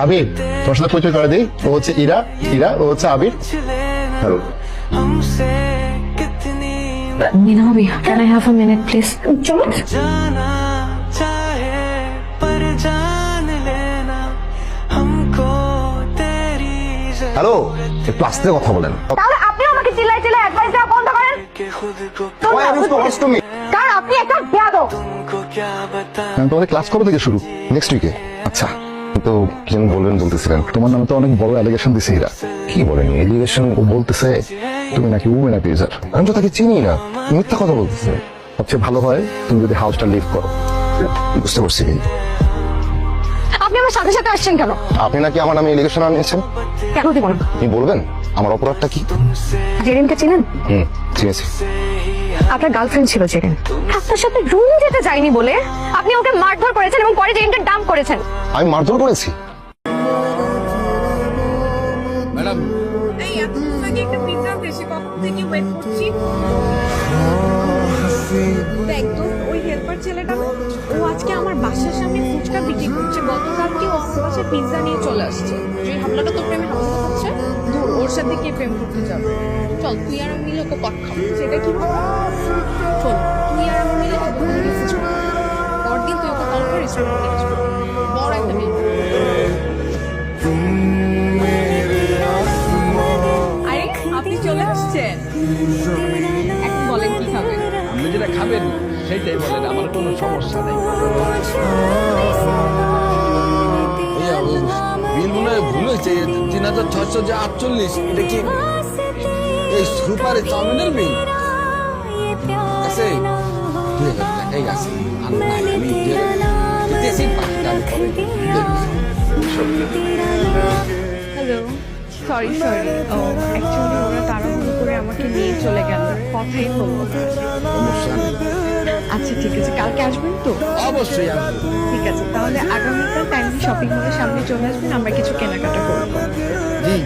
আবির তোর সাথে পরিচয় করে দিই। ও হচ্ছে ইরা ইরা ও হচ্ছে Abir. Hello Ninobi, can I কথা বলেন। আপনি একটা ক্লাস করব থেকে শুরু? নেক্সট উইকে আচ্ছা। তো কি যেন বলবেন বলতেছিলেন? তোমার নামে তো অনেক বড় অ্যালিগেশন দিছে এরা কি বলেন এলিগেশন ও বলতেছে? তুমি নাকি উমেন অ্যাবিউজার আমি তো তাকে চিনি না। মিথ্যা কথা বলতেছে। সবচেয়ে ভালো হয় তুমি যদি হাউসটা লিভ করো। বুঝতে পারছি। আপনি আমার সাথে সাথে আসছেন কেন? আপনি নাকি আমার নামে এলিগেশন আনিয়েছেন? কেন দিব না? আপনি বলবেন? আমার অপরাধটা কি? জেরিনকে চিনেন? হুম চিনেছি। আপনার গার্লফ্রেন্ড ছিল জেরিন আপনার সাথে রুম যেতে যায়নি বলে আপনি ওকে মারধর করেছেন এবং পরে জেরিনকে ডাম্প করেছেন। আমি মারধর করেছি। ম্যাডাম। ওই হেল্পার ছেলেটা ও আজকে আমার বাসার সামনে ফুচকা বিক্রি করছে। গতকালকে ও আমার বাসায় পিৎজা নিয়ে চলে আসছে। যে হামলাটা তোর প্রেমে হামলা হচ্ছে? ওর সাথে কে প্রেম করতে চল, তুই আর আমি মিলে ওকে খাব। সেটা কি শোন তুই আর আমি মিলে ওকে। পরদিন তুই ওকে কল রেস্টুরেন্টে বড় একটা আরে, আপনি চলে আসছেন। খাবেন? আপনি যেটা খাবেন সেটাই বলেন। আমার কোনো সমস্যা নেই। হাজার ছয়শো যে আটচল্লিশ এটা কি এই সুপারে চাউমিনের বিল আছে? দুই হাজার টাকাই আছে। আর নাই আমি। হ্যালো সরি সরি ও অ্যাকচুয়ালি ওরা তাড়াহুড়ো করে আমাকে নিয়ে চলে গেল। কথাই সমস্যা নেই। আচ্ছা ঠিক আছে। কালকে আসবেন তো? অবশ্যই আসব। ঠিক আছে তাহলে আগামীকাল টাইম শপিং মলের সামনে চলে আসবেন আমরা কিছু কেনাকাটা করব। জি।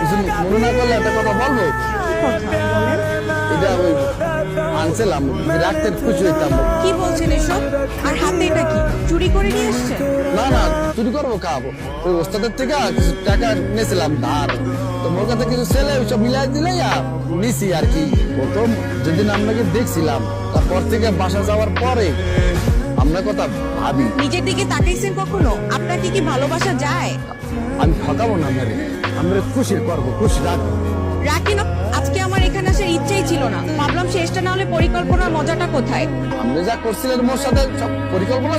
কিছু মনে না করলে একটা কথা বলব? এটা ওই আনছিলাম রাখতে খুশি হইতাম। কি বলছেন এসব? আর হাতে এটা কি? চুরি করে নিয়ে এসছেন? না না চুরি করব খাব। ওই ওস্তাদের থেকে কিছু টাকা নিয়েছিলাম ধার। তো মোর কাছে কিছু ছেলে ওইসব মিলাই দিলে নিছি আর কি। প্রথম যেদিন আপনাকে দেখছিলাম তারপর থেকে বাসা যাওয়ার পরে আপনার কথা ভাবি। নিজের দিকে তাকাইছেন কখনো? আপনাকে কি ভালোবাসা যায়? আমি ঠকাবো না আপনারে আমরা খুশি করব খুশি রাখব। রাখি না। আজকে আমার এখানে আসার ইচ্ছেই ছিল না। ভাবলাম শেষটা না হলে পরিকল্পনার মজাটা কোথায়? আপনি যা করছিলেন মোর সাথে সব পরিকল্পনা